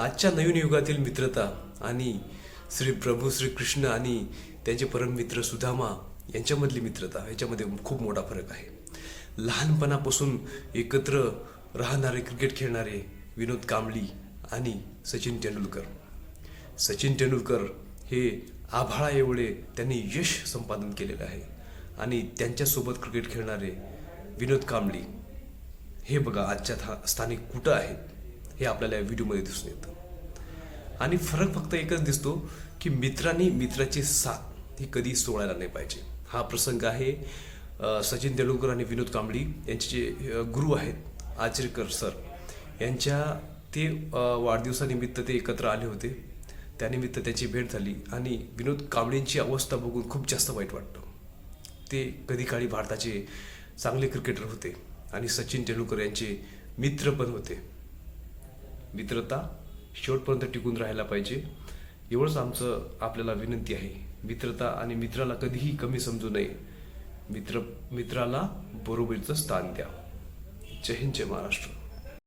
आजच्या नवीन युगातील मित्रता आणि श्री प्रभू श्री कृष्ण आणि त्यांचे परममित्र सुदामा यांच्यामधली मित्रता याच्यामध्ये खूप मोठा फरक आहे. लहानपणापासून एकत्र राहणारे क्रिकेट खेळणारे विनोद कांबळी आणि सचिन तेंडुलकर. सचिन तेंडुलकर हे आभाळा एवढे त्यांनी यश संपादन केलेलं आहे आणि त्यांच्यासोबत क्रिकेट खेळणारे विनोद कांबळी हे बघा आजच्या था- स्थानिक कुठं आहेत हे आपल्याला या व्हिडिओमध्ये दिसून येतं. आणि फरक फक्त एकच दिसतो की मित्रांनी मित्राची साथ ही कधी सोडायला नाही पाहिजे. हा प्रसंग आहे सचिन तेंडुलकर आणि विनोद कांबळी यांचे जे गुरु आहेत आचरेकर सर यांच्या ते वाढदिवसानिमित्त ते एकत्र आले होते. त्यानिमित्त त्यांची भेट झाली आणि विनोद कांबळींची अवस्था बघून खूप जास्त वाईट वाटतं ते कधी काळी भारताचे चांगले क्रिकेटर होते आणि सचिन तेंडुलकर यांचे मित्र पण होते. मित्रता शेवटपर्यंत टिकून राहायला पाहिजे. एवढंच आमचं आपल्याला विनंती आहे. मित्रता आणि मित्राला कधीही कमी समजू नये. मित्र मित्राला बरोबरीचं स्थान द्या. जय हिंद जय महाराष्ट्र.